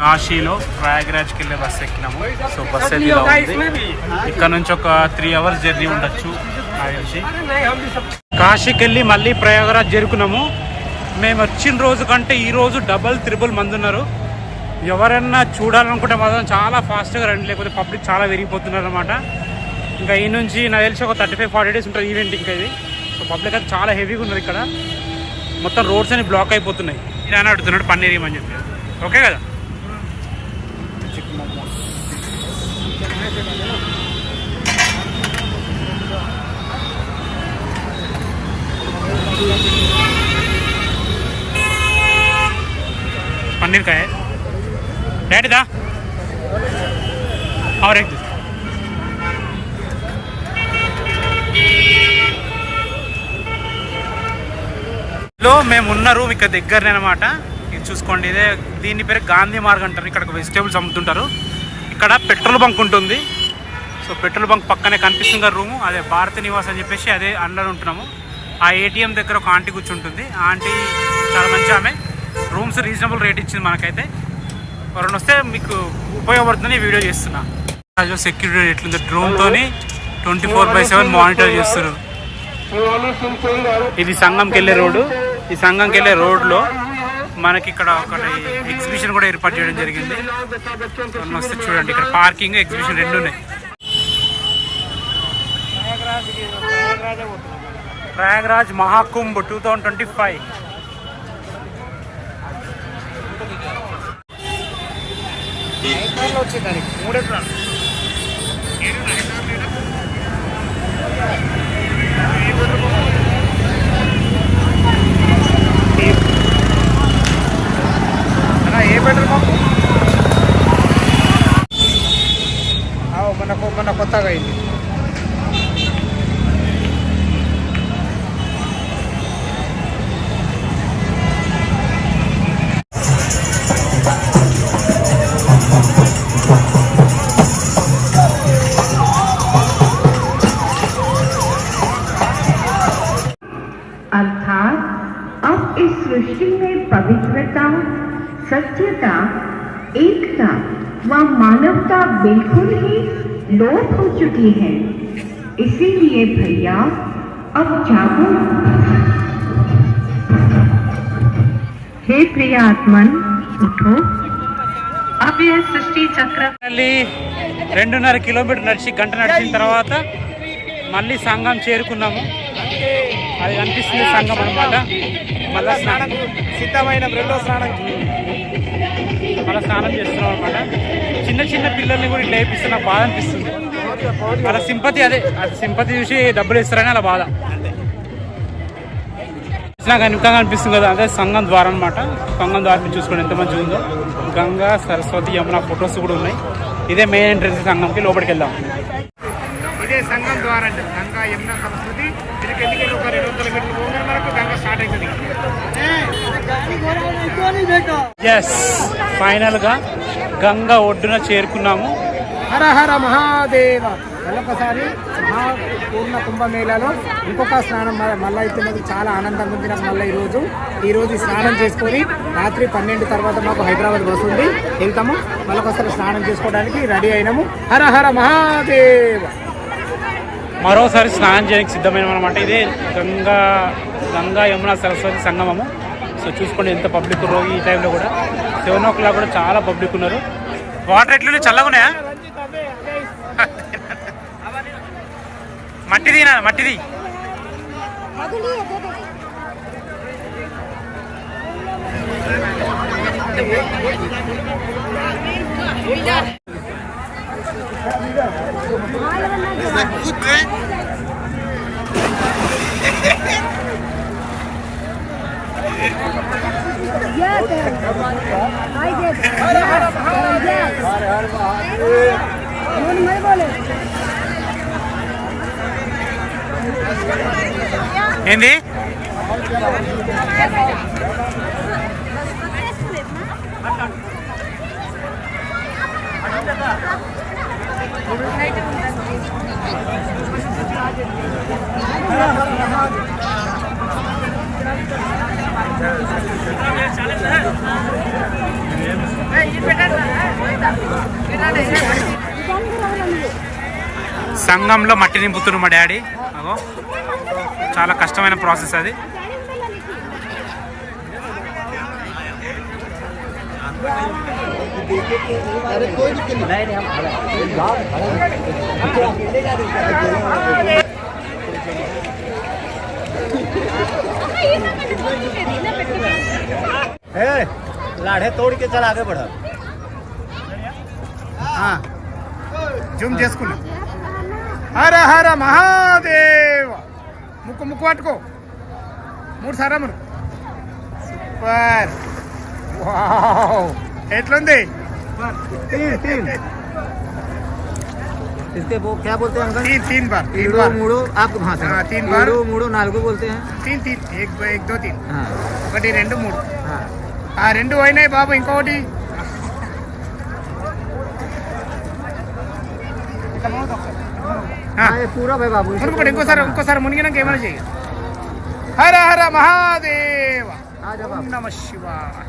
కాశీలో ప్రయాగ్రాజ్కి వెళ్ళే bus ఎక్కినాము. So bus అయితే ఇలా ఉంది. ఇక్కడ నుంచి ఒక త్రీ అవర్స్ జర్నీ ఉండొచ్చు నాకు తెలిసి కాశీకి వెళ్ళి మళ్ళీ ప్రయాగరాజ్ చేరుకున్నాము. మేము వచ్చిన రోజు కంటే ఈ రోజు డబల్ త్రిబుల్ మంది ఉన్నారు. ఎవరైనా చూడాలనుకుంటే మాత్రం చాలా ఫాస్ట్గా రండి లేకపోతే పబ్లిక్ చాలా విరిగిపోతున్నారు అనమాట ఇంకా ఈ నుంచి నాకు తెలిసి ఒక థర్టీ ఫైవ్ ఫార్టీ డేస్ ఉంటుంది ఈవెంట్ ఇంకా ఇది. సో పబ్లిక్ అయితే చాలా హెవీగా ఉన్నారు ఇక్కడ. మొత్తం రోడ్స్ అన్ని బ్లాక్ అయిపోతున్నాయి. నేను అని అడుగుతున్నాడు పన్నీర్ ఇవ్వమని చెప్పి. ఓకే కదా? पनीर का है डैडी दा और एक दो లో మేము ఉన్న రూమ్ ఇక్కడ దగ్గరనే అనమాట ఇది చూసుకోండి ఇదే దీని పేరు గాంధీ మార్గ్ అంటారు ఇక్కడ వెజిటేబుల్స్ అమ్ముతుంటారు ఇక్కడ పెట్రోల్ బంక్ ఉంటుంది. సో పెట్రోల్ బంక్ పక్కనే కనిపిస్తుంది కదా రూము. అదే భారత నివాస్ అని చెప్పేసి అదే అండర్ ఉంటున్నాము. ఆ ఏటీఎం దగ్గర ఒక ఆంటీ కూర్చుంటుంది. ఆ ఆంటీ చాలా మంచి ఆమె. రూమ్స్ రీజనబుల్ రేట్ ఇచ్చింది మనకైతే. ఎవరైనా వస్తే మీకు ఉపయోగపడుతుందని వీడియో చేస్తున్నా. సెక్యూరిటీ ఎట్లుంది డ్రోన్తో twenty four by seven monitor చేస్తున్నారు. ఇది సంఘంకి వెళ్ళే రోడ్డు. ఈ సంఘంకి వెళ్ళే రోడ్లో మనకి ఇక్కడ ఒకటి ఎగ్జిబిషన్ కూడా ఏర్పాటు చేయడం జరిగింది. వస్తే చూడండి ఇక్కడ పార్కింగ్ ఎగ్జిబిషన్ రెండు ఉన్నాయి. Prayagraj Mahakumbh two thousand twenty five ఏ పెట్రోల్ పంపు మన మన కొత్తగా అయింది अर्थात अब इस सृष्टि में पवित्रता सत्यता एकता व मानवता बिल्कुल ही लोप हो चुकी है इसीलिए भैया अब जागो हे प्रिय आत्मन उठो अब यह सृष्टि चक्र మళ్ళీ రెండున్నర కిలోమీటర్ నడిచి గంట నడిచిన తర్వాత మళ్ళీ సంఘం చేరుకున్నాము అది కనిపిస్తుంది సంఘం అనమాట మళ్ళీ స్నానం సిద్ధమైన రెండో స్నానం మళ్ళీ స్నానం చేస్తున్నాం అనమాట చిన్న చిన్న పిల్లల్ని కూడా ఇట్లా వేపిస్తే నాకు బాధ అనిపిస్తుంది. వాళ్ళ సింపతి అదే అది సింపతి చూసి డబ్బులు ఇస్తారని అలా బాధ. నాకు ఇంకా అనిపిస్తుంది కదా అదే సంఘం ద్వారా అనమాట సంఘం ద్వారా మీరు చూసుకోండి ఎంత మంచిగా ఉందో. గంగా సరస్వతి యమున ఫొటోస్ కూడా ఉన్నాయి. ఇదే మెయిన్ ఎంట్రన్స్ సంఘంకి లోపలికి వెళ్దాం. ఇదే సంఘం ద్వారా అంటే గంగా యమున సరస్వతి దీనికి ఎందుకంటే ఒక రెండు వందల మీటర్లు పోగానే మనకు గంగ స్టార్ట్ అవుతుంది ఎస్ ఫైనల్గా గంగా ఒడ్డున చేరుకున్నాము. హర హర మహాదేవ మళ్ళొకసారి మహాపూర్ణ కుంభమేళాలో ఇంకొక స్నానం మళ్ళీ అయితే మాకు చాలా ఆనందంగా ఉంది నాకు మళ్ళీ ఈరోజు. ఈరోజు స్నానం చేసుకొని రాత్రి పన్నెండు తర్వాత మాకు హైదరాబాద్ బస్ ఉంది. వెళ్తాము. మళ్ళొకసారి స్నానం చేసుకోవడానికి రెడీ అయినాము. హర హర మహాదేవ. మరోసారి స్నానం చేయడానికి సిద్ధమైన అనమాట ఇదే గంగా గంగా యమున సరస్వతి సంగమము. సో చూసుకోండి ఎంత పబ్లిక్ ఉన్నారు ఈ టైంలో కూడా. సెవెన్ ఓ క్లాక్ కూడా చాలా పబ్లిక్ ఉన్నారు. వాటర్ ఎట్లున్నాయి చల్లగా ఉన్నాయా మట్టిది నా మట్టిది Yes, I did. Yes, yes. मन मत बोले हिंदी Thank you. సంఘంలో మట్టి నింపుతున్నాడు మా డాడీ. అగో. చాలా కష్టమైన ప్రాసెస్ అది. लाढ़े तोड़ के चल आगे बढ़ा జూమ్ చేసుకున్నా హర హర మహాదేవ ముక్కు ముక్కు పట్టుకో మూడు సారములు సూపర్ వావ్ ఎట్లుంది तीन तीन इसके वो क्या बोलते हैं अंकल तीन तीन बार तीन ईड़ो बार मूड़ो आपको भाषा हाँ, तीन बार। ईड़ो मूड़ो नालगो बोलते हैं తీన్ తీన్ ఏక్ దో- ఏక్ దో తీన్ हाँ ఒకటి రెండు మూడు हाँ ఆ రెండు అయినాయి బాబు ఇంకొకటి ఆ, हाँ, ये पूरा भाई बाबू इसको మునుగుపడి ఇంకోసారి ఇంకోసారి మునిగినాక ఏమైనా చెయ్యి హర హర మహాదేవ आ जाओ ఓం बाबू నమ శివాయ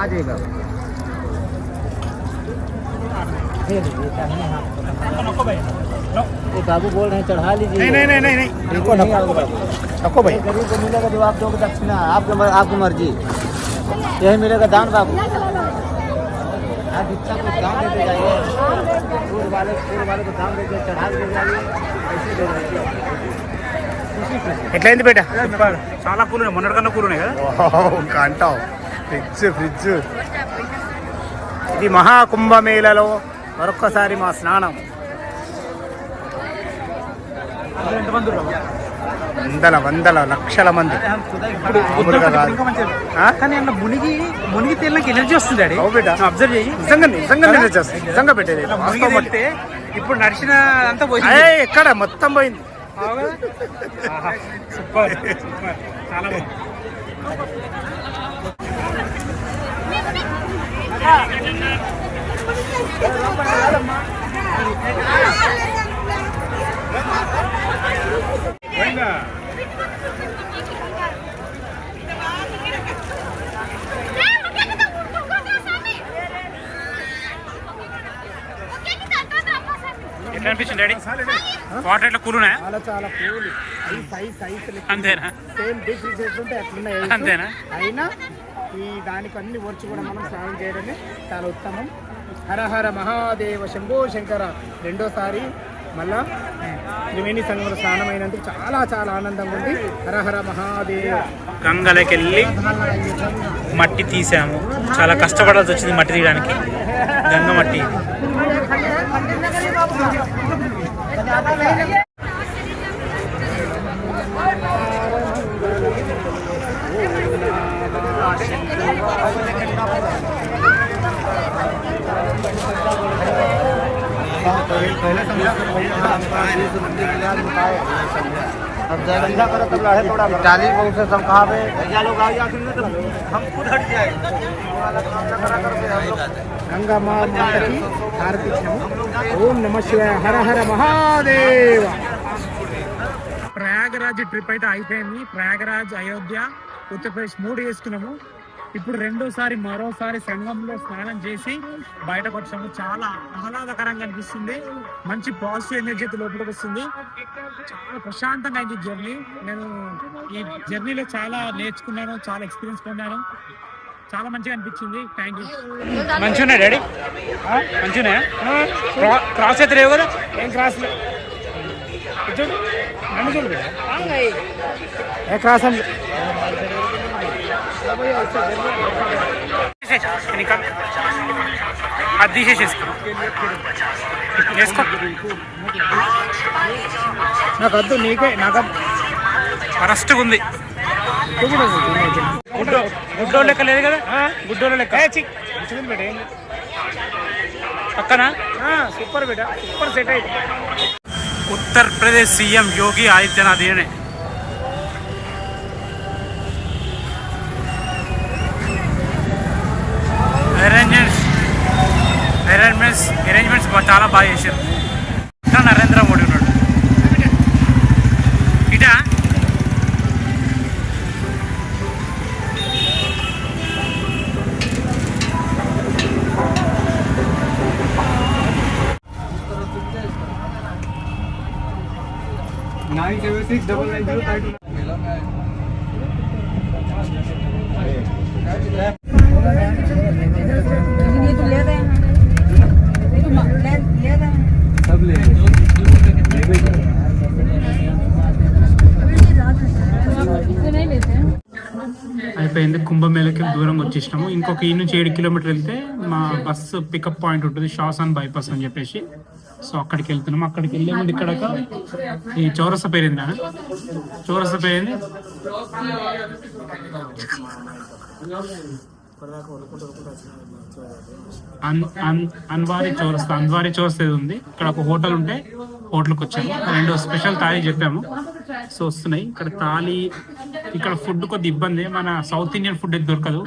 आ जाइए बाबू ये बाबू बोल रहे हैं चढ़ा लीजिए नहीं नहीं नहीं नहीं नहीं बिल्कुल नहीं आओगे बाबू नको भाई गरीब को मिलेगा जो आप दोगे दक्षिणा आपकी मर- आपकी मर्जी यही मिलेगा दान बाबू आप इच्छा को दान देते जाइए फूल वाले फूल वाले को दान देते चढ़ा देते जाइए ऐसे दे जाइए खुशी खुशी ఎట్లయింది బేట చాలా కూల్ ఉన్నాయి మొన్నటికన్నా కూల్ ఉన్నాయి కదా ఇంకా అంటావు ఫ్రిడ్జ్ ఫ్రిడ్జ్. ఇది మహాకుంభమేళలో మరొక్కసారి మా స్నానం. వందల వందల లక్షల మంది. మునిగి మునిగి తేలినాక ఎనర్జీ వస్తుంది. అబ్జర్వ్ చేయి. నిజంగా నిజంగా నేను చేస్తాను నిజంగా పెట్టేది ఇప్పుడు నడిచిన అంతా పోయి ఏయ్, ఎక్కడ? మొత్తం పోయింది. సూపర్ చాలా బాగుంది ఎట్లా అనిపించింది డాడీ? వాటర్ ఎట్లా కూల్ ఉన్నాయా? చాలా కూల్. అంతేనా? సేమ్ డిష్ ఎట్లుంటే అట్లున్నాయి. అంతేనా? అయినా ఈ దానికి అన్ని వచ్చి కూడా మనం స్నానం చేయడమే చాలా ఉత్తమం. హర హర మహాదేవ శంభో శంకర. రెండోసారి మళ్ళా త్రివేణి సంగమ స్నానం అయినందుకు చాలా చాలా ఆనందంగా ఉంది. హర హర మహాదేవ. గంగలకెళ్ళి మట్టి తీసాము. చాలా కష్టపడాల్సి వచ్చింది మట్టి తీయడానికి. గంగ మట్టి. चालीस बहुत से सब कहाँ पे भैया लोग आ गया तो हम खुद हट जाए గంగా మా మాతకి హారతి ఇచ్చినాము ఓం నమ శివాయ హర హర మహాదేవ ప్రయాగరాజ్ ట్రిప్ అయితే అయిపోయింది ప్రయాగరాజ్ అయోధ్య ఉత్తరప్రదేశ్ మూడు వేసుకున్నాము ఇప్పుడు రెండోసారి మరోసారి సంఘంలో స్నానం చేసి బయటకు వచ్చాము. చాలా ఆహ్లాదకరంగా అనిపిస్తుంది. మంచి పాజిటివ్ ఎనర్జీ లోపలికి వస్తుంది. చాలా ప్రశాంతంగా అయింది జర్నీ. నేను ఈ జర్నీలో చాలా నేర్చుకున్నాను చాలా ఎక్స్పీరియన్స్ పొందాను. చాలా మంచిగా అనిపించింది. థ్యాంక్ యూ మంచిగా డాడీ? మంచిగా క్రాస్ అయితే లేవు కదా? ఏం క్రాస్ చూడు. నన్ను చూడు. ఏ క్రాస్ అని అది తీసేసేసుకో వేసుకో నాకు వద్దు నీకే నాకు వరస్ట్గా ఉంది గుడ్డో లెక్క లేదు కదా గుడ్డోళ్ళు లెక్క బిడ్డ పక్కన సూపర్ బిడ్డ సూపర్ సెట్ అయింది ఉత్తరప్రదేశ్ సీఎం యోగి ఆదిత్యనాథ్ ఈయనే చాలా బాగా చేశారు. ఇట్లా నరేంద్ర మోడీ ఉన్నాడు. ఇటా? Nine seven six double nine zero five కుంభమేళకి దూరం వచ్చేసినాము. ఇంకొక ఈ నుంచి ఏడు కిలోమీటర్ వెళ్తే మా బస్సు పికప్ పాయింట్ ఉంటుంది షాసాన్ బైపాస్ అని చెప్పేసి. సో అక్కడికి వెళ్తున్నాము. అక్కడికి వెళ్ళే ముందు ఇక్కడ ఈ చౌరస పేరిందా చౌరస పేరింది అన్వారి చౌరస్తా అన్వారీ చౌరస్తా ఉంది? ఇక్కడ ఒక హోటల్ ఉంటే హోటల్కి వచ్చాము. రెండు స్పెషల్ థాలీ చెప్పాము. సో వస్తున్నాయి. ఇక్కడ థాలీ ఇక్కడ ఫుడ్ కొద్ది ఇబ్బంది. మన సౌత్ ఇండియన్ ఫుడ్ అయితే దొరకదు.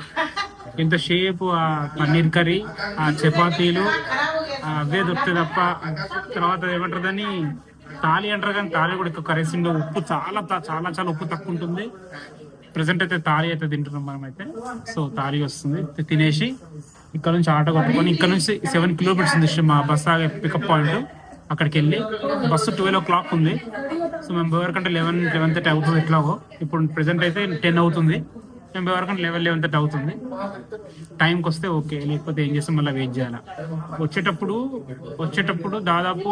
ఎంతసేపు ఆ పన్నీర్ కర్రీ ఆ చపాతీలు అవే దొరుకుతాయి తప్ప తర్వాత ఏమంటారు దాన్ని తాళి అంటారు కానీ తాళి కూడా ఎక్కువ కర్రీస్ ఉండవు ఉప్పు చాలా చాలా చాలా ఉప్పు తక్కువ ఉంటుంది. ప్రజెంట్ అయితే తాళి అయితే తింటున్నాం మనం అయితే సో తాళి వస్తుంది. తినేసి ఇక్కడ నుంచి ఆటో కొట్టుకొని ఇక్కడ నుంచి సెవెన్ కిలోమీటర్స్ ఉంది మా బస్ ఆగే పికప్ పాయింట్. అక్కడికి వెళ్ళి బస్సు ట్వెల్వ్ ఓ క్లాక్ ఉంది. సో మేము ఎవరికంటే లెవెన్ లెవెన్ థర్టీ అవుతుంది ఎట్లాగో. ఇప్పుడు ప్రెసెంట్ అయితే టెన్ అవుతుంది. మేము ఎవరికంటే లెవెన్ లెవెన్ థర్టీ అవుతుంది. టైంకి వస్తే ఓకే. లేకపోతే ఏం చేస్తాం? మళ్ళీ వెయిట్ చేయాలి. వచ్చేటప్పుడు వచ్చేటప్పుడు దాదాపు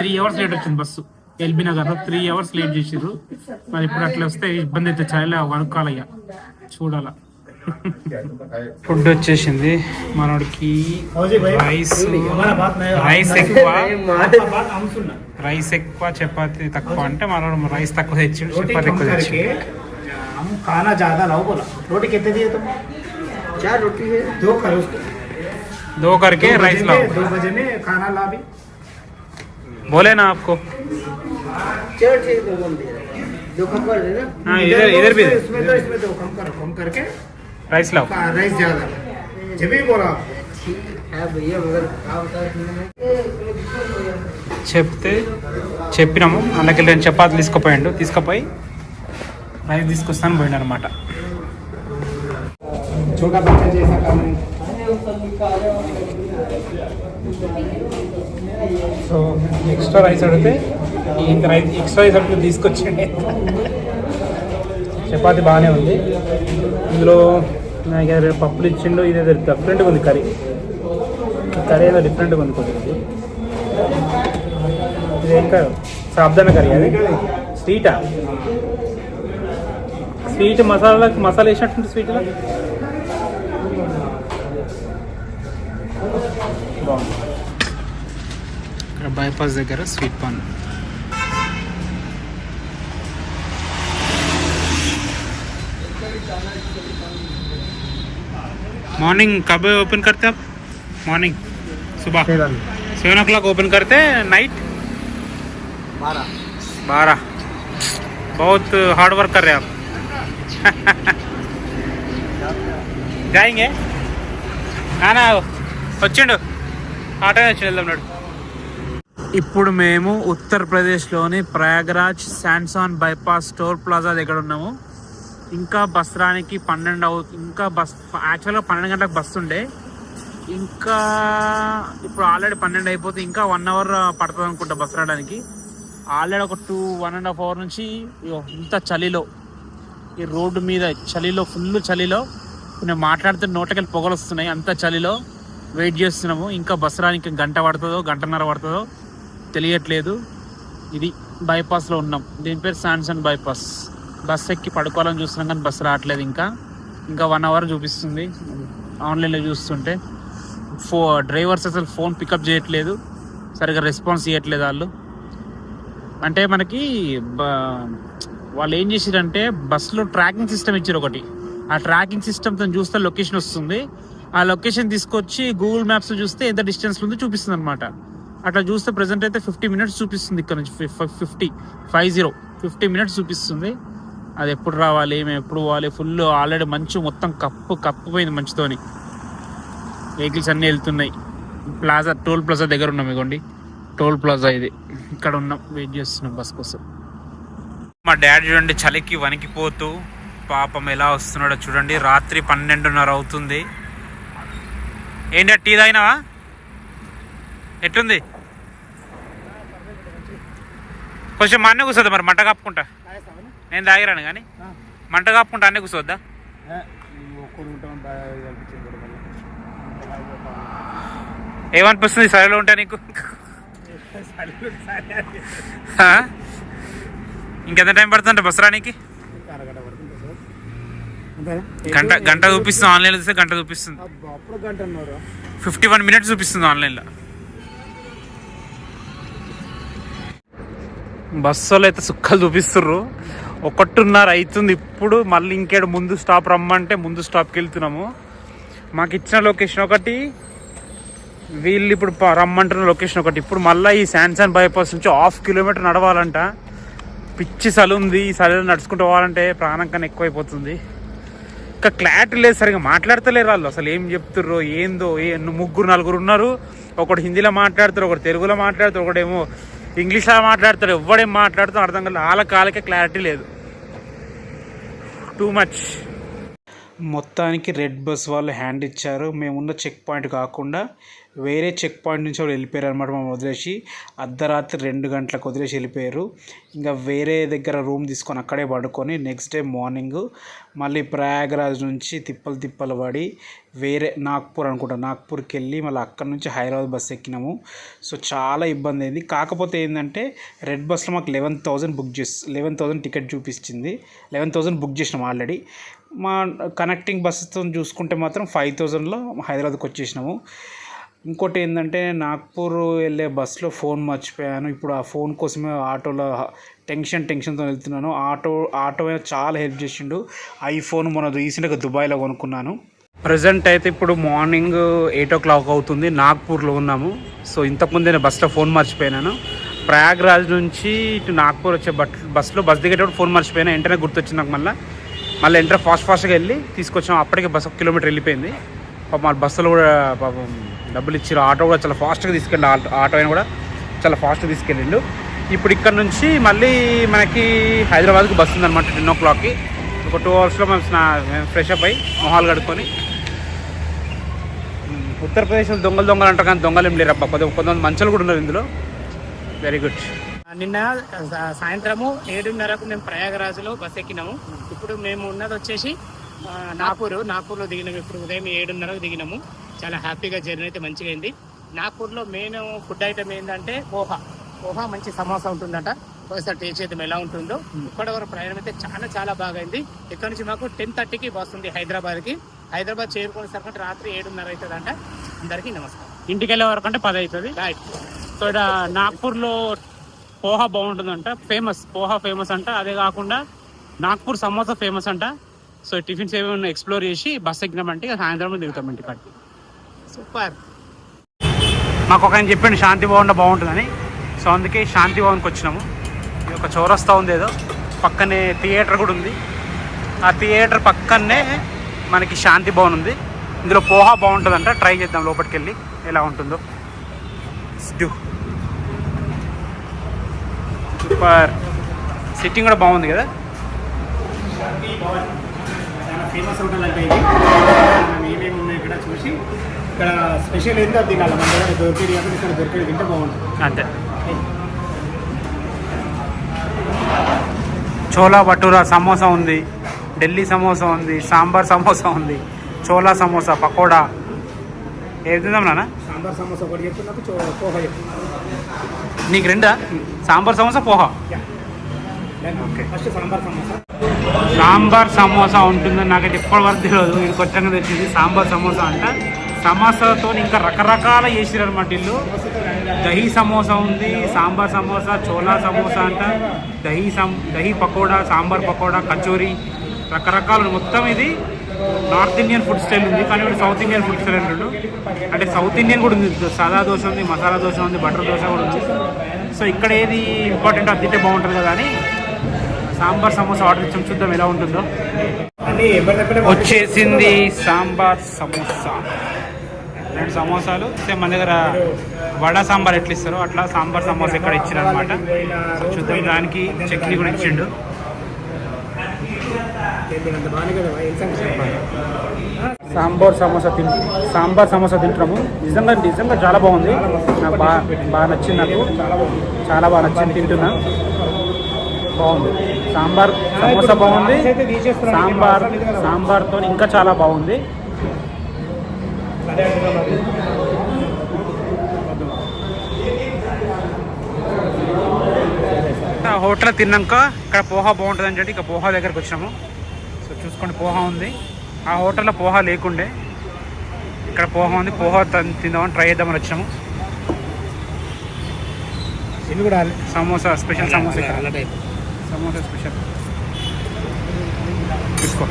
త్రీ అవర్స్ లేట్ వచ్చింది bus. ఎల్బీ నగర్ లో త్రీ అవర్స్ లేట్ చేసిర్రు మరి ఇప్పుడు అట్లా వస్తే ఇబ్బంది అయితే చాలా వణుకాలయ్యా చూడాల ఫుడ్ వచ్చేసింది మనోడికి రైస్ రైస్ ఎక్కువ రైస్ ఎక్కువ చపాతి తక్కువ అంటే మనోడు రైస్ తక్కువ తెచ్చిండు చపాతి ఎక్కువ తెచ్చిండు हम खाना ज्यादा लाओ बोला रोटी कितने दिए तुम चार रोटी है दो करो उसको दो करके दो राइस बजे लाओ में- दो बजे में खाना ला भी बोले ना आपको चलो ठीक दो कम दे दो कम कर देना हाँ, इधर- इधर भी दे। इसमें तो इसमें दो कम करो कम करके राइस लाओ का- राइस ज्यादा जब भी बोला है भैया मगर చెప్తే చెప్పినాము అందుకే రెండు చపాతీలు తీసుకుపోయాడు తీసుకుపోయి రైస్ తీసుకొస్తాను పోయిండు అనమాట छोटा बच्चा जैसा काम नहीं సో ఎక్స్ట్రా రైస్ అడిగితే ఈ రైస్ ఎక్స్ట్రా రైస్ అడిగితే తీసుకొచ్చిండి. చపాతి బాగానే ఉంది. ఇందులో నాకు పప్పులు ఇచ్చిండు ఇది డిఫరెంట్గా ఉంది కర్రీ. కర్రీ ఏదో డిఫరెంట్గా ఉంది కొద్దిగా. ఇది. ఇంకా సాబ్దాన కర్రీ అది? స్వీటా? స్వీట్ మసాలా మసాలా వేసినట్టుంది స్వీట్లో బాగుంది. ఇక్కడ బైపాస్ దగ్గర స్వీట్ పాన్ मॉर्निंग कब ओपन करते आप मॉर्निंग सुबह सेवन ओ क्लॉक ओपन करते नाइट बारह बारह बहुत हार्ड वर्क कर रहे हैं आप जाएंगे నానా వచ్చిండు ఆటో వచ్చి వెళ్దాం నాడు ఇప్పుడు మేము ఉత్తరప్రదేశ్లోని Prayagraj Sahson bypass toll plaza దగ్గర ఉన్నాము. ఇంకా బస్ రానికి పన్నెండు అవు ఇంకా బస్ యాక్చువల్గా పన్నెండు గంటలకు బస్సు ఉండే. ఇంకా ఇప్పుడు ఆల్రెడీ పన్నెండు అయిపోతే ఇంకా వన్ అవర్ పడుతుంది అనుకుంటా బస్ రావడానికి. ఆల్రెడీ ఒక two one and half hour నుంచి ఇగో ఇంత చలిలో ఈ రోడ్డు మీద చలిలో ఫుల్ చలిలో. నేను మాట్లాడితే నోటకెళ్ళి పొగలు వస్తున్నాయి. అంత చలిలో వెయిట్ చేస్తున్నాము. ఇంకా బస్ రానికి గంట పడుతుందో గంటన్నర పడుతుందో. తెలియట్లేదు. ఇది బైపాస్లో ఉన్నాం. దీని పేరు శాంసంగ్ బైపాస్ బస్ ఎక్కి పడుకోవాలని చూస్తున్నాం కానీ బస్సు రావట్లేదు ఇంకా. ఇంకా వన్ అవర్ చూపిస్తుంది. ఆన్లైన్లో చూస్తుంటే. ఫో డ్రైవర్స్ అసలు ఫోన్ పికప్ చేయట్లేదు. సరిగ్గా రెస్పాన్స్ ఇవ్వట్లేదు వాళ్ళు. అంటే మనకి బ- వాళ్ళు ఏం చేసిరంటే బస్సులో ట్రాకింగ్ సిస్టమ్ ఇచ్చారు ఒకటి. ఆ ట్రాకింగ్ సిస్టమ్తో చూస్తే లొకేషన్ వస్తుంది. ఆ లొకేషన్ తీసుకొచ్చి గూగుల్ మ్యాప్స్ చూస్తే ఎంత డిస్టెన్స్ ఉందో చూపిస్తుంది అనమాట అట్లా చూస్తే ప్రజెంట్ అయితే ఫిఫ్టీ మినిట్స్ చూపిస్తుంది ఇక్కడ నుంచి. Fifty five zero fifty minutes చూపిస్తుంది. అది ఎప్పుడు రావాలి మేము ఎప్పుడు పోవాలి ఫుల్ ఆల్రెడీ మంచు మొత్తం కప్పు కప్పుపోయింది మంచుతోని. వెహికల్స్ అన్నీ వెళ్తున్నాయి. ప్లాజా టోల్ ప్లాజా దగ్గర ఉన్నాం ఇగోండి. టోల్ ప్లాజా ఇది. ఇక్కడ ఉన్నాం. వెయిట్ చేస్తున్నాం బస్ కోసం. మా డాడీ చూడండి చలికి వణికిపోతూ పాపం ఎలా వస్తున్నాడో చూడండి. రాత్రి పన్నెండున్నర అవుతుంది. ఏంటి టీ తాగినావా? ఎట్లుంది? కొంచెం మా అన్న కూర్చోదు మరి? మంట తాగేస్తావా? నేను తాగిరాను కానీ. మంట కాపుకుంటా అన్నీ కూర్చోద్దా. ఏమనిపిస్తుంది? సరిలో ఉంటా నీకు? ఇంకెంత టైం పడుతుందంటే బస్ రానికి? గంట గంట చూపిస్తుంది ఆన్లైన్లో చూస్తే గంట చూపిస్తుంది. ఫిఫ్టీ వన్ మినిట్స్ చూపిస్తుంది ఆన్లైన్లో. బస్సులో అయితే సుక్కలు చూపిస్తుర్రు. ఒకటిన్నర అవుతుంది ఇప్పుడు మళ్ళీ ఇంకేడు ముందు స్టాప్ రమ్మంటే ముందు స్టాప్కి వెళ్తున్నాము. మాకు ఇచ్చిన లొకేషన్ ఒకటి వీళ్ళు ఇప్పుడు రమ్మంటున్న లొకేషన్ ఒకటి. ఇప్పుడు మళ్ళీ ఈ శాన్సాన్ బైపాస్ నుంచి హాఫ్ కిలోమీటర్ నడవాలంట. పిచ్చి సలుంది ఈ సలు నడుచుకుంటూ పోవాలంటే ప్రాణం కన్నా ఎక్కువైపోతుంది. ఇంకా క్లారిటీ లేదు సరిగా మాట్లాడతలేరు వాళ్ళు. అసలు ఏం చెప్తుర్రో ఏందో ఏ ముగ్గురు నలుగురు ఉన్నారు. ఒకడు హిందీలో మాట్లాడతారు ఒకడు తెలుగులో మాట్లాడతారు ఒకడేమో ఇంగ్లీష్లో మాట్లాడతారు ఎవడేం మాట్లాడుతూ అర్థం కాదు. వాళ్ళ క్లారిటీ లేదు. టూ మచ్ మొత్తానికి రెడ్ బస్ వాళ్ళు హ్యాండ్ ఇచ్చారు. మేమున్న చెక్ పాయింట్ కాకుండా వేరే చెక్ పాయింట్ నుంచి వాళ్ళు వెళ్ళిపోయారు అనమాట మమ్మల్ని వదిలేసి. అర్ధరాత్రి రెండు గంటలకు వదిలేసి వెళ్ళిపోయారు. ఇంకా వేరే దగ్గర రూమ్ తీసుకొని అక్కడే పడుకొని నెక్స్ట్ డే మార్నింగ్ మళ్ళీ ప్రయాగరాజ్ నుంచి తిప్పలు తిప్పలు పడి వేరే నాగ్పూర్ అనుకుంటా. నాగ్పూర్కి వెళ్ళి మళ్ళీ అక్కడ నుంచి హైదరాబాద్ బస్ ఎక్కినాము. సో చాలా ఇబ్బంది అయింది. కాకపోతే ఏంటంటే రెడ్ బస్లో మాకు లెవెన్ థౌజండ్ బుక్ చేసి లెవెన్ థౌజండ్ టికెట్ చూపించింది. లెవెన్ థౌజండ్ బుక్ చేసినాం ఆల్రెడీ మా కనెక్టింగ్ బస్సుతో చూసుకుంటే మాత్రం ఫైవ్ థౌజండ్లో హైదరాబాద్కి వచ్చేసినాము. ఇంకోటి ఏంటంటే నాగ్పూర్ వెళ్ళే బస్సులో ఫోన్ మర్చిపోయాను. ఇప్పుడు ఆ ఫోన్ కోసమే ఆటోలో టెన్షన్ టెన్షన్తో వెళ్తున్నాను. ఆటో ఆటో చాలా హెల్ప్ చేసిండు. ఐఫోన్ మొన్న రీసెంట్గా దుబాయ్లో కొనుక్కున్నాను. ప్రజెంట్ అయితే ఇప్పుడు మార్నింగ్ ఎయిట్ ఓ క్లాక్ అవుతుంది. నాగ్పూర్లో ఉన్నాము. సో ఇంతకుముందు నేను బస్సులో ఫోన్ మర్చిపోయినాను. ప్రయాగ్రాజ్ నుంచి ఇటు నాగ్పూర్ వచ్చే బట్ బస్సులో బస్ దిగేటప్పుడు ఫోన్ మర్చిపోయినా. వెంటనే గుర్తొచ్చింది నాకు మళ్ళీ. మళ్ళీ ఎంటర్ ఫాస్ట్ ఫాస్ట్గా వెళ్ళి తీసుకొచ్చాం. అప్పటికే బస్సు ఒక కిలోమీటర్ వెళ్ళిపోయింది. పాపం మా బస్సులో కూడా పాపం డబ్బులు ఇచ్చారు. ఆటో కూడా చాలా ఫాస్ట్గా తీసుకెళ్ళి ఆటో అయినా కూడా చాలా ఫాస్ట్గా తీసుకెళ్ళిండు. ఇప్పుడు ఇక్కడ నుంచి మళ్ళీ మనకి హైదరాబాద్కి బస్సు ఉందన్నమాట టెన్ ఓ క్లాక్కి. ఒక టూ అవర్స్లో మనం స్నా ఫ్రెష్ అప్ అయ్యి మొహాలు కడుక్కొని. ఉత్తరప్రదేశ్లో దొంగలు దొంగలు అంటారు కానీ దొంగలు ఏం లేరు అబ్బా కొంతమంది మంచులు కూడా ఉన్నారు ఇందులో. వెరీ గుడ్ నిన్న సాయంత్రము ఏడున్నరకు మేము ప్రయాగరాజులో బస్ ఎక్కినాము. ఇప్పుడు మేము ఉన్నది వచ్చేసి నాపూరు నాగపూర్. నాగపూర్లో దిగినాము. ఇప్పుడు ఉదయం ఏడున్నరకు దిగినాము. చాలా హ్యాపీగా జర్నీ అయితే మంచిగా అయింది నాగపూర్లో మెయిన్ ఫుడ్ ఐటమ్ ఏంటంటే పోహా. పోహా మంచి సమోసా ఉంటుందట. ఒకసారి టేస్ట్ చేద్దాం ఎలా ఉంటుందో. ఇప్పటి వరకు ప్రయాణం అయితే చాలా చాలా బాగా అయింది ఇక్కడ నుంచి మాకు టెన్ థర్టీకి బస్ ఉంది హైదరాబాద్కి. హైదరాబాద్ చేరుకునేసరికి రాత్రి ఏడున్నర అవుతుందంట అందరికీ నమస్కారం. ఇంటికి వెళ్ళే వరకు అంటే పది అవుతుంది రైట్ సో ఇక్కడ నాగ్పూర్లో పోహా బాగుంటుందంట. ఫేమస్ పోహా ఫేమస్ అంట. అదే కాకుండా నాగ్పూర్ సమోసా ఫేమస్ అంట. సో టిఫిన్స్ ఏమైనా ఎక్స్ప్లోర్ చేసి బస్ ఎక్కినామంటే సాయంత్రం దిగుతాం ఇంటికాడికి. సూపర్. మాకు ఒక ఆయన చెప్పిండు శాంతి భవన్ బాగుంటుందని. సో అందుకే శాంతి భవన్కి వచ్చినాము. ఇది ఒక చౌరస్తా ఉంది ఏదో పక్కనే థియేటర్ కూడా ఉంది. ఆ థియేటర్ పక్కనే మనకి శాంతి భవన్ ఉంది. ఇందులో పోహా బాగుంటుందంట ట్రై చేద్దాం లోపలికి వెళ్ళి ఎలా ఉంటుందో. Do super. సిట్టింగ్ కూడా బాగుంది కదా. ఫేమస్ హోటల్ అంటే ఇది. ఏమేమి ఉన్నాయి ఇక్కడ చూసి ఇక్కడ స్పెషల్ ఏంటో తినాలి మన దగ్గర దొరికేది కాకుండా ఇక్కడ దొరికేది తింటే బాగుంటుంది. అంతే. చోలా భటూరా సమోసా ఉంది ఢిల్లీ సమోసా ఉంది సాంబార్ సమోసా ఉంది చోలా సమోసా పకోడా. ఏది తిందాం నాన్న? సాంబార్ సమోసా ఒకటి చెప్పు నాకు చో- పోహా చెప్పు నీకు రెండా? సాంబార్ సమోసా పోహా? ఓకే. ఫస్ట్ సాంబార్ సమోసా. సాంబార్ సమోసా ఉంటుందని నాకైతే ఇప్పటి వరకు తెలియదు. ఇది కొత్తగా తెచ్చింది సాంబార్ సమోసా అంట. సమోసాతో ఇంకా రకరకాల చేసిరు అనమాట ఇల్లు. దహీ సమోసా ఉంది సాంబార్ సమోసా చోలా సమోసా అంట. దహీ సమ్ దహీ పకోడా సాంబార్ పకోడా కచోరీ రకరకాలు మొత్తం ఇది నార్త్ ఇండియన్ ఫుడ్ స్టైల్ ఉంది. కానీ వీడు సౌత్ ఇండియన్ ఫుడ్ స్టైల్ అంటాడు అంటే సౌత్ ఇండియన్ కూడా ఉంది. సాదా దోశ ఉంది మసాలా దోశ ఉంది బటర్ దోశ కూడా ఉంది. సో ఇక్కడ ఏది ఇంపార్టెంట్ అది తింటే బాగుంటుంది కదా అని సాంబార్ సమోసా ఆర్డర్ ఇచ్చాం. చూద్దాం ఎలా ఉంటుందో. వచ్చేసింది సాంబార్ సమోసా. రెండు సమోసాలు. సేమ్ మన దగ్గర వడ సాంబార్ ఎట్లా ఇస్తారో అట్లా సాంబార్ సమోసా ఇక్కడ ఇచ్చారు అనమాట సో చూద్దాం దానికి చట్నీ కూడా ఇచ్చిండు. సాంబార్ సమోసా తింటు సాంబార్ సమోసా తింటున్నాము. నిజంగా నిజంగా చాలా బాగుంది. నాకు బాగా బాగా నచ్చింది నాకు. చాలా బాగా నచ్చింది తింటున్నా. బాగుంది. సాంబార్ సమోసా బాగుంది. సాంబార్ సాంబార్తో ఇంకా చాలా బాగుంది. హోటల్ తిన్నాక ఇక్కడ పోహా బాగుంటుంది అని చెప్పి ఇక పోహా దగ్గరకు వచ్చినాము. సో చూసుకోండి పోహా ఉంది. ఆ హోటల్లో పోహా లేకుండే. ఇక్కడ పోహా ఉంది. పోహా తిందామని ట్రై చేద్దామని వచ్చాము ఇది కూడా సమోసా స్పెషల్ సమోసా సమోసా స్పెషల్. తీసుకో.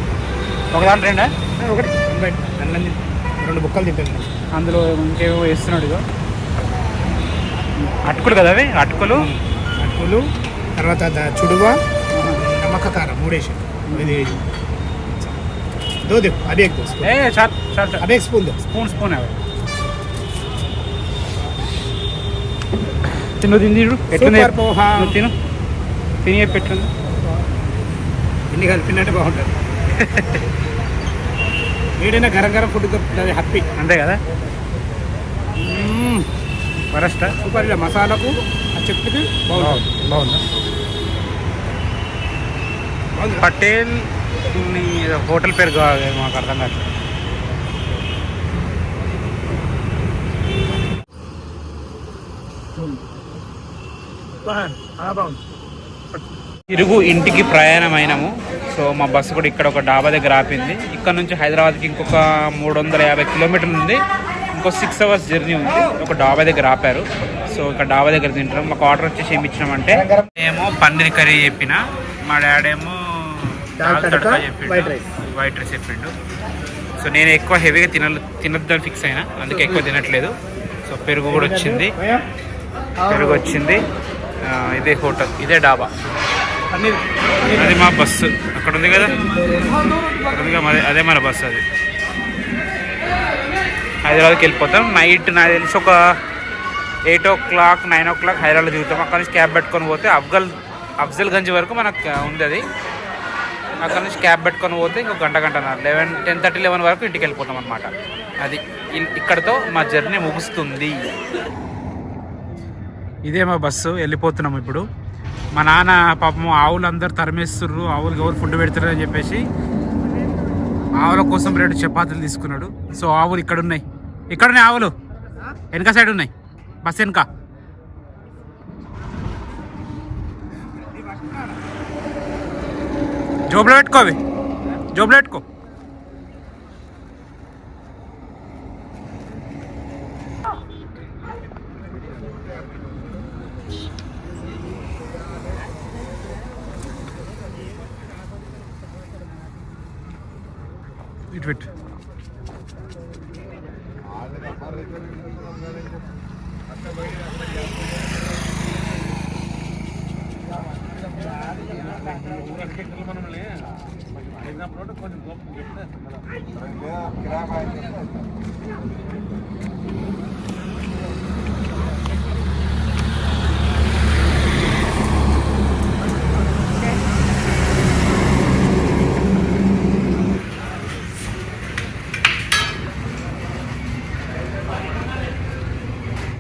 ఒకదాని రెండా? ఒకటి. రెండు బుక్కలు తింటాను అందులో ఇంకేవో వేస్తున్నాడు ఇదో అటుకులు కదా అవి? అటుకులు? అటుకులు తర్వాత చుడువ నమ్మకకార మూడేసి తిను తిని పోహా. తిను. కలిపినట్టే బాగుంటుంది. ఏడైనా గరం గరం ఫుడ్ దొరుకుతుంది హ్యాపీ. అంతే కదా? వరస్ట్? సూపర్ మసాలాకు మసాలకు చెప్పింది బాగుంది బాగుంటుంది పటేల్ హోటల్ పేరు కావాలి మాకు అర్థం బాగుంది తిరుగు ఇంటికి ప్రయాణమైనాము. సో మా బస్సు కూడా ఇక్కడ ఒక డాబా దగ్గర ఆపింది. ఇక్కడ నుంచి హైదరాబాద్కి ఇంకొక మూడు వందల యాభై కిలోమీటర్లు ఉంది. ఇంకో సిక్స్ అవర్స్ జర్నీ ఉంది. ఒక డాబా దగ్గర ఆపారు. సో ఇక్కడ డాబా దగ్గర తింటాం మాకు ఆర్డర్ వచ్చేసి ఏమి ఇచ్చినామంటే ఏమో పన్నీర్ కర్రీ చెప్పిన. మా డాడ్ ఏమో దాల్ తడకా. వైట్ రైస్ చెప్పిండు. సో నేను ఎక్కువ హెవీగా తిన తినొద్దని ఫిక్స్ అయినా. అందుకే ఎక్కువ తినట్లేదు. సో పెరుగు కూడా వచ్చింది. పెరుగు వచ్చింది. ఇదే హోటల్ ఇదే డాబా. అది మా బస్సు. అక్కడ ఉంది కదా? అక్కడ అదే మన బస్సు అది. హైదరాబాద్కి వెళ్ళిపోతాం. నైట్ నాకు తెలిసి ఒక eight o'clock nine o'clock Hyderabad దిగుతాం. అక్కడ నుంచి క్యాబ్ పెట్టుకొని పోతే అఫ్గల్ అఫ్జల్ గంజ్ వరకు మనకు ఉంది అది. అక్కడ నుంచి క్యాబ్ పెట్టుకొని పోతే ఇంకో గంట గంట లెవెన్ టెన్ థర్టీ లెవెన్ వరకు ఇంటికి వెళ్ళిపోతాం అనమాట అది ఇక్కడతో మా జర్నీ ముగుస్తుంది. ఇదే మా బస్సు వెళ్ళిపోతున్నాం ఇప్పుడు. మా నాన్న పాపం ఆవులు అందరు తరిమేస్తుర్రు ఆవులకి ఎవరు ఫుడ్ పెడతారు అని చెప్పేసి ఆవుల కోసం రెండు చపాతీలు తీసుకున్నాడు. సో ఆవులు ఇక్కడ ఉన్నాయి ఇక్కడ ఉన్నాయి ఆవులు వెనక సైడ్ ఉన్నాయి. బస్ వెనక. జోబులో పెట్టుకో అవి జోబులో కొంచెం గొప్ప చెప్తే